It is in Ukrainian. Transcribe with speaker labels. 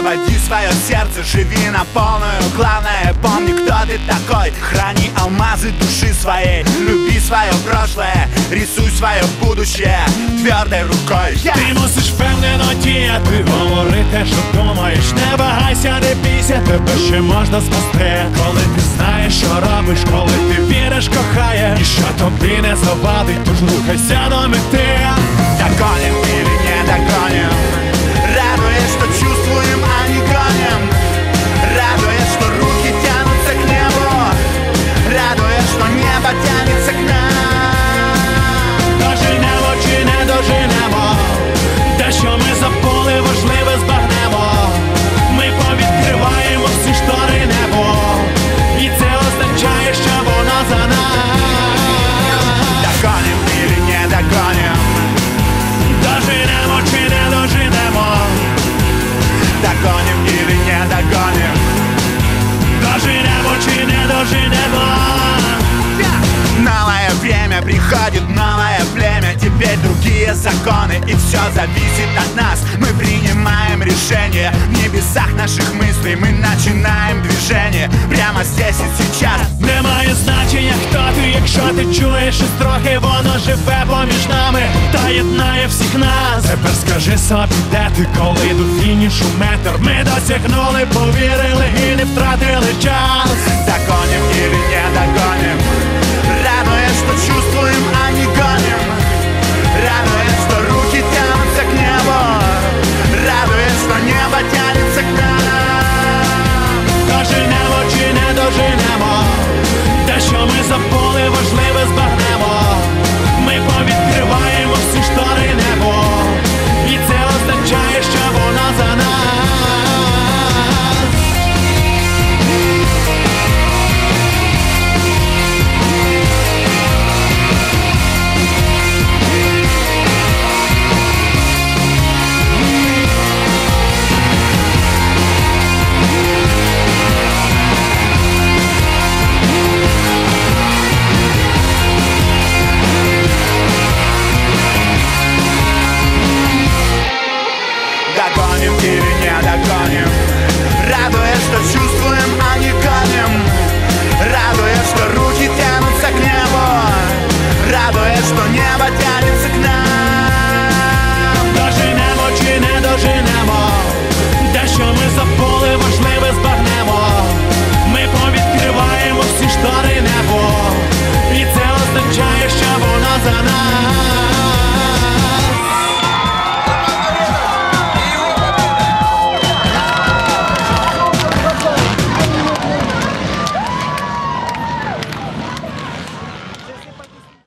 Speaker 1: заводи свое сердце, живи на полную Главное, помни, кто ты такой. Храни алмазы души своей Люби свое прошлое, рисуй свое будущее Твердой рукой. Я-
Speaker 2: Ти мусиш впевнено діяти, говорити, що думаєш, не вагайся, не бійся, тебе ще можна спасти. Коли ти знаєш, що робиш, коли ти віриш, кохаєш, і що тобі не завадить, тож рухайся до мети.
Speaker 1: Догоним или не законы и все зависит от нас Мы принимаем решения в небесах наших мыслей Мы начинаем движение прямо здесь и сейчас
Speaker 2: Немає значення, хто ти, якщо ти чуєш щось трохи, воно живе поміж нами та єднає всіх нас. Тепер скажи собі, де ти, коли до фінішу метр Ми досягнули, повірили і не втратили час.
Speaker 1: небо тянется к нам.
Speaker 2: Доженемо чи не доженемо